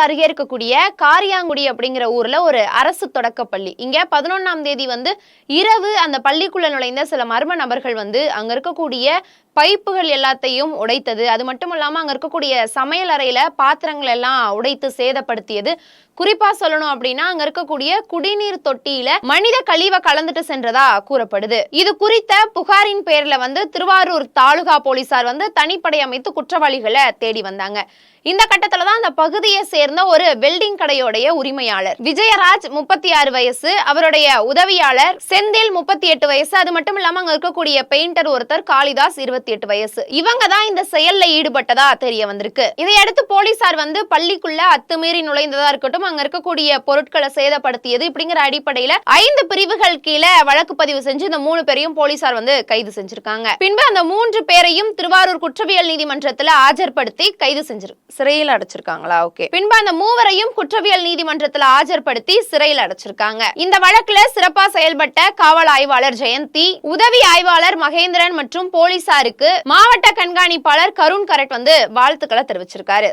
அருகே இருக்கக்கூடிய காரியாங்குடி அப்படிங்கிற ஊர்ல ஒரு அரசு தொடக்கப்பள்ளி இங்க பதினொன்னாம் தேதி வந்து இரவு அந்த பள்ளிக்குள்ள நுழைந்த சில மர்ம நபர்கள் வந்து அங்க இருக்கக்கூடிய பைப்புகள் எல்லாத்தையும் உடைத்தது. அது மட்டும் இல்லாம அங்க இருக்கக்கூடிய சமையல் அறையில் பாத்திரங்கள் எல்லாம் உடைத்து சேதப்படுத்தியது. குறிப்பாக சொல்லணும் அப்படின்னா அங்க இருக்கக்கூடிய குடிநீர் தொட்டியில மனித கழிவை கலந்துட்டு சென்றதா கூறப்படுது. இது குறித்த புகாரின் பேரில் வந்து திருவாரூர் தாலுகா போலீசார் வந்து தனிப்படை அமைத்து குற்றவாளிகளை தேடி வந்தாங்க. இந்த கட்டத்துல தான் அந்த பகுதியை சேர்ந்த ஒரு வெல்டிங் கடையோடைய உரிமையாளர். விஜயராஜ் முப்பத்தி ஆறு வயசு. அவருடைய உதவியாளர் செந்தில் முப்பத்தி எட்டு வயசு. அது மட்டும் இல்லாம அங்க இருக்கக்கூடிய பெயிண்டர் ஒருத்தர் காளிதாஸ் இருபத்தி இருபத்தி எட்டு வயசு. இவங்க தான் இந்த செயல்ல ஈடுபட்டதா தெரிய வந்திருக்கு. இதையடுத்து போலீசார் வந்து பள்ளிக்குள்ள அத்துமீறி நுழைந்ததா இருக்கட்டும் அங்க இருக்கக்கூடிய பொருட்களை சேதப்படுத்தியது இப்படிங்கிற அடிப்படையில ஐந்து பிரிவுகள் கீழே வழக்கு பதிவு செஞ்சு இந்த மூணு பேரையும் போலீசார் வந்து கைது செஞ்சிருக்காங்க. பின்பு அந்த மூன்று பேரையும் திருவாரூர் குற்றவியல் நீதிமன்றத்துல ஆஜர்படுத்தி கைது செஞ்சிரு சிறையில் அடைச்சிருக்காங்களா? ஓகே. பின்பு அந்த மூவரையும் குற்றவியல் நீதிமன்றத்துல ஆஜர்படுத்தி சிறையில் அடைச்சிருக்காங்க. இந்த வழக்குல சிறப்பா செயல்பட்ட காவல் ஆய்வாளர் ஜெயந்தி உதவி ஆய்வாளர் மகேந்திரன் மற்றும் போலீசாருக்கு மாவட்ட கண்காணிப்பாளர் கருண் கரட் வந்து வாழ்த்துக்களை தெரிவிச்சிருக்காரு.